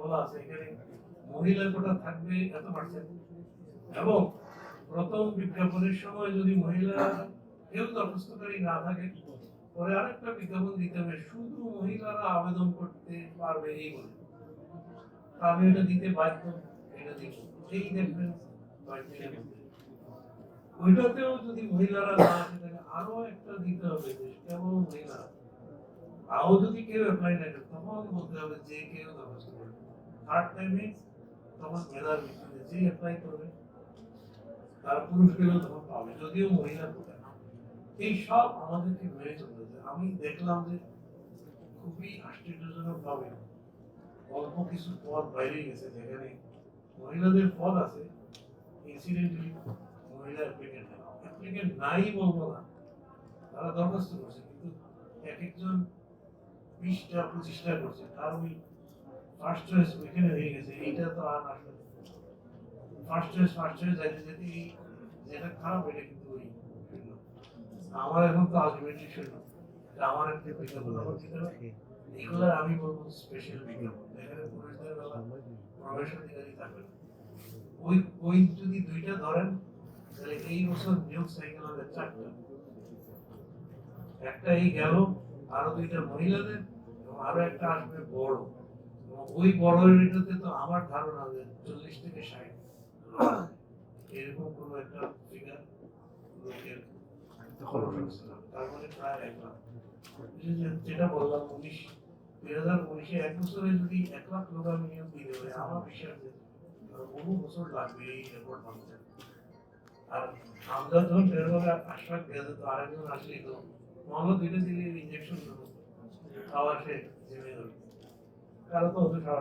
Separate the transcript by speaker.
Speaker 1: বলা আছে, এখানে মহিলা কোটা থাকবে এত পার্সেন্ট এবং প্রথম বিজ্ঞাপনের সময় যদি মহিলা কেউ দরখাস্তকারী না থাকে, পরে আরেকটা বিজ্ঞাপন দিতে হবে, শুধু মহিলারা আবেদন করতে পারবে এই বলে। আমি এটা দিতে বাধ্য, এটা দিব এই দেখবেন ওইটাতেও যদি মহিলারা না আসে, তাহলে আরও একটা দিতে হবে কেবল মহিলা তাও যদি কেউ অ্যাপ্লাই না তখন বলতে হবে, যে কেউ দরখাস্ত করবে থার্ড টাইমে তখন মেধার ভিত্তিতে যে অ্যাপ্লাই করবে, তার পুরুষ পেলেও তখন পাবে, যদিও মহিলা কোটা এই সব আমাদেরকে মেনে চলতে হবে। আমি দেখলাম যে খুবই আশ্চর্যজনক ভাবে অল্প কিছু পদ বাইরে গেছে, যেখানে মহিলাদের পদ আছে ইনসিডেন্টালি মহিলা অ্যাপ্লিকেন্ট অ্যাপ্লিকেন্ট নাই বলব না, তারা দরখাস্ত করছে, কিন্তু এক একজন বিশটা পঁচিশটা করছে তার ওই ফার্স্ট চয়েস ওইখানে হয়ে গেছে এইটা তো আর আসলে ফার্স্ট চয়েস ফার্স্ট চয়েস যাইতে যেতে এই যেটা খারাপ এটা কিন্তু ওই আমার এখন তো আলটিমেটলি শূন্য আমার একটা বিজ্ঞাপন আমার হবে। আমি বলব স্পেশাল বিজ্ঞাপন এখানে পুরুষদের বেলা প্রবেশ অধিকারী থাকবে ওই ওই যদি দুইটা ধরেন তাহলে এই বছর নিয়োগ সাইকেল হবে চারটা। একটা এই গেল আরও দুইটা মহিলাদের এবং আরও একটা আসবে বড়। এবং ওই বড় এটাতে তো আমার ধারণা যে চল্লিশ থেকে ষাট। এরকম কোনো একটা ফিগার লোকের তার মানে প্রায় এক লাখ। যেটা বললাম উনিশ দুই হাজার উনিশে এক বছরে যদি এক লাখ লোক আমি নিয়োগ দিতে পারি আমার বিশ্বাস যে বহু বছর লাগবে এই রেকর্ড ভাঙতে। আর আমরা যখন সেরকম আশ্বাস দেওয়া যেত আরেকজন আসলেই তো দুইটা দিলে ইঞ্জেকশন খাওয়া সে কারও তো ওষুধ না।